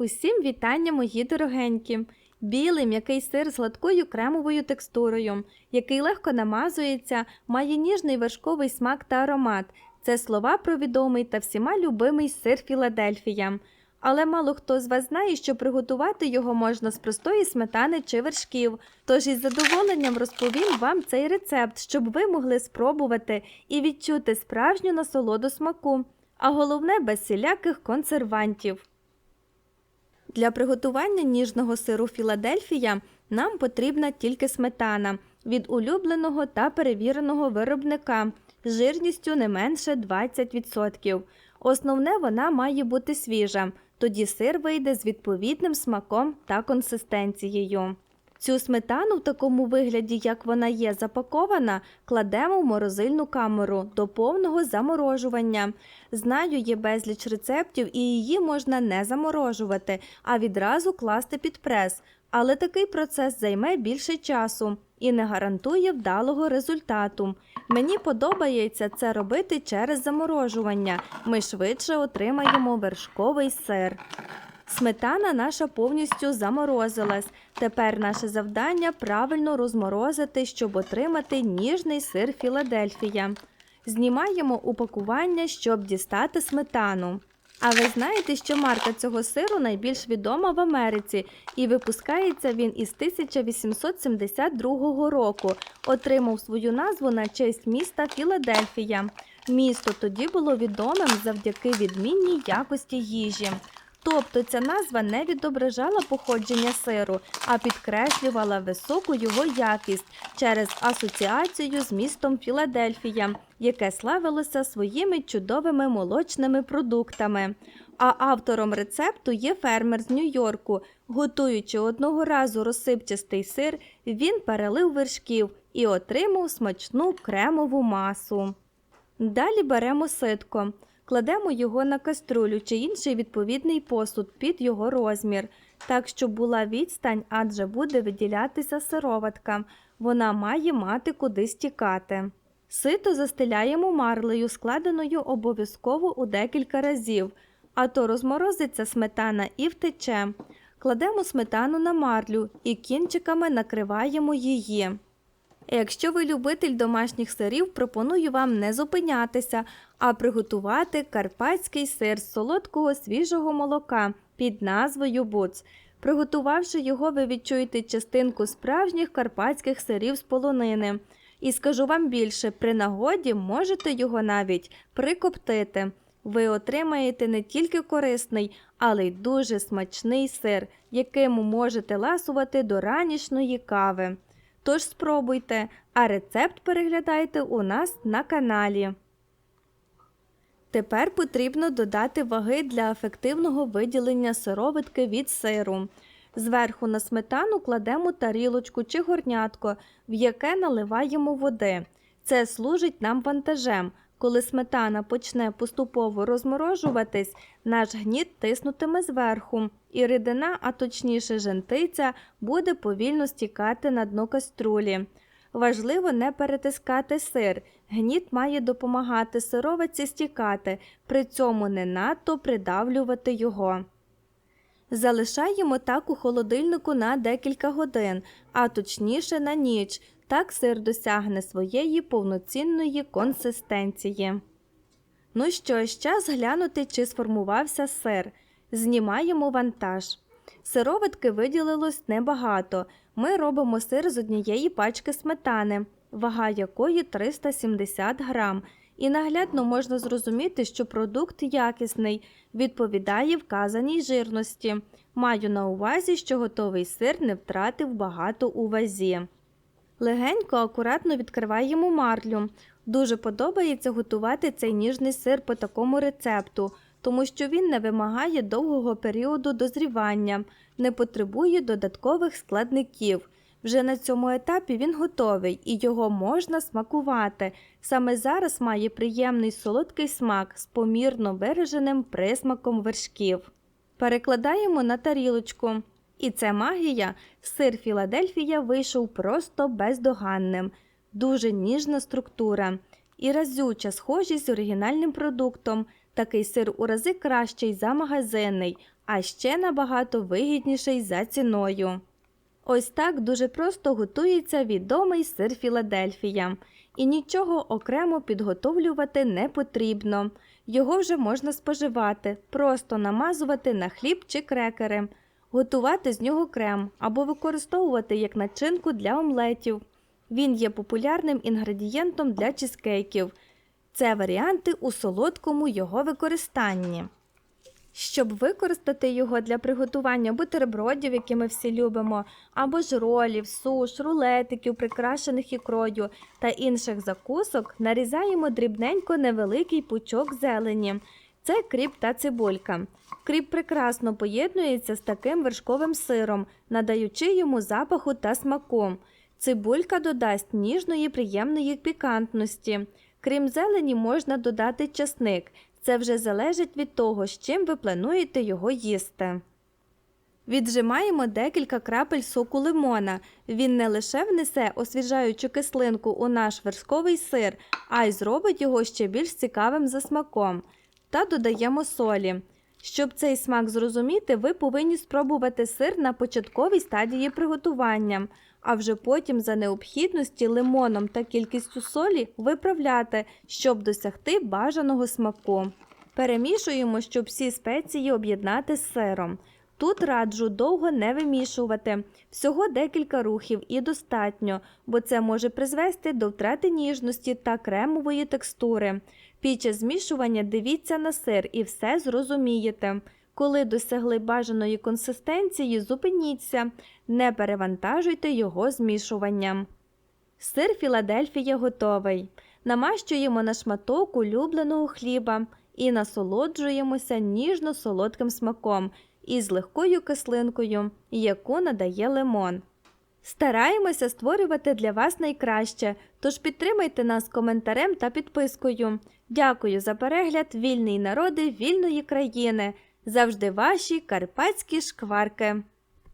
Усім вітання, мої дорогенькі! Білий м'який сир з гладкою кремовою текстурою, який легко намазується, має ніжний вершковий смак та аромат. Це слова про відомий та всіма любимий сир Філадельфія. Але мало хто з вас знає, що приготувати його можна з простої сметани чи вершків. Тож із задоволенням розповім вам цей рецепт, щоб ви могли спробувати і відчути справжню насолоду смаку, а головне без всіляких консервантів. Для приготування ніжного сиру Філадельфія нам потрібна тільки сметана від улюбленого та перевіреного виробника жирністю не менше 20%. Основне вона має бути свіжа, тоді сир вийде з відповідним смаком та консистенцією. Цю сметану в такому вигляді, як вона є запакована, кладемо в морозильну камеру до повного заморожування. Знаю, є безліч рецептів і її можна не заморожувати, а відразу класти під прес. Але такий процес займе більше часу і не гарантує вдалого результату. Мені подобається це робити через заморожування. Ми швидше отримаємо вершковий сир. Сметана наша повністю заморозилась. Тепер наше завдання правильно розморозити, щоб отримати ніжний сир Філадельфія. Знімаємо упакування, щоб дістати сметану. А ви знаєте, що марка цього сиру найбільш відома в Америці, і випускається він із 1872 року. Отримав свою назву на честь міста Філадельфія. Місто тоді було відомим завдяки відмінній якості їжі. Тобто ця назва не відображала походження сиру, а підкреслювала високу його якість через асоціацію з містом Філадельфія, яке славилося своїми чудовими молочними продуктами. А автором рецепту є фермер з Нью-Йорку. Готуючи одного разу розсипчастий сир, він перелив вершків і отримав смачну кремову масу. Далі беремо ситко. Кладемо його на каструлю чи інший відповідний посуд під його розмір, так щоб була відстань, адже буде виділятися сироватка. Вона має мати куди стікати. Сито застеляємо марлею, складеною обов'язково у декілька разів, а то розморозиться сметана і втече. Кладемо сметану на марлю і кінчиками накриваємо її. Якщо ви любитель домашніх сирів, пропоную вам не зупинятися, а приготувати карпатський сир з солодкого свіжого молока під назвою Буц. Приготувавши його, ви відчуєте частинку справжніх карпатських сирів з полонини. І скажу вам більше, при нагоді можете його навіть прикоптити. Ви отримаєте не тільки корисний, але й дуже смачний сир, яким можете ласувати до ранішньої кави. Тож спробуйте, а рецепт переглядайте у нас на каналі. Тепер потрібно додати ваги для ефективного виділення сироватки від сиру. Зверху на сметану кладемо тарілочку чи горнятко, в яке наливаємо води. Це служить нам вантажем. Коли сметана почне поступово розморожуватись, наш гніт тиснутиме зверху, і рідина, а точніше жентиця, буде повільно стікати на дно каструлі. Важливо не перетискати сир. Гніт має допомагати сировиці стікати, при цьому не надто придавлювати його. Залишаємо так у холодильнику на декілька годин, а точніше на ніч. Так сир досягне своєї повноцінної консистенції. Ну що ж, час глянути, чи сформувався сир. Знімаємо вантаж. Сироватки виділилось небагато. Ми робимо сир з однієї пачки сметани, вага якої 370 грам. І наглядно можна зрозуміти, що продукт якісний, відповідає вказаній жирності. Маю на увазі, що готовий сир не втратив багато у вазі. Легенько, акуратно відкриваємо марлю. Дуже подобається готувати цей ніжний сир по такому рецепту, тому що він не вимагає довгого періоду дозрівання, не потребує додаткових складників. Вже на цьому етапі він готовий і його можна смакувати. Саме зараз має приємний солодкий смак з помірно вираженим присмаком вершків. Перекладаємо на тарілочку. І це магія. Сир Філадельфія вийшов просто бездоганним, дуже ніжна структура і разюча схожість з оригінальним продуктом. Такий сир у рази кращий за магазинний, а ще набагато вигідніший за ціною. Ось так дуже просто готується відомий сир Філадельфія. І нічого окремо підготовлювати не потрібно. Його вже можна споживати, просто намазувати на хліб чи крекери, готувати з нього крем або використовувати як начинку для омлетів. Він є популярним інгредієнтом для чизкейків. Це варіанти у солодкому його використанні. Щоб використати його для приготування бутербродів, які ми всі любимо, або ж ролів, суш, рулетиків, прикрашених ікрою та інших закусок, нарізаємо дрібненько невеликий пучок зелені. Це кріп та цибулька. Кріп прекрасно поєднується з таким вершковим сиром, надаючи йому запаху та смаку. Цибулька додасть ніжної приємної пікантності. Крім зелені, можна додати часник. Це вже залежить від того, з чим ви плануєте його їсти. Віджимаємо декілька крапель соку лимона. Він не лише внесе освіжаючу кислинку у наш вершковий сир, а й зробить його ще більш цікавим за смаком. Та додаємо солі. Щоб цей смак зрозуміти, ви повинні спробувати сир на початковій стадії приготування, а вже потім за необхідності лимоном та кількістю солі виправляти, щоб досягти бажаного смаку. Перемішуємо, щоб всі спеції об'єднати з сиром. Тут раджу довго не вимішувати, всього декілька рухів і достатньо, бо це може призвести до втрати ніжності та кремової текстури. Під час змішування дивіться на сир і все зрозумієте. Коли досягли бажаної консистенції, зупиніться, не перевантажуйте його змішуванням. Сир Філадельфія готовий. Намащуємо на шматок улюбленого хліба і насолоджуємося ніжно-солодким смаком із легкою кислинкою, яку надає лимон. Стараємося створювати для вас найкраще, тож підтримайте нас коментарем та підпискою. Дякую за перегляд, вільний народи вільної країни. Завжди ваші карпатські шкварки.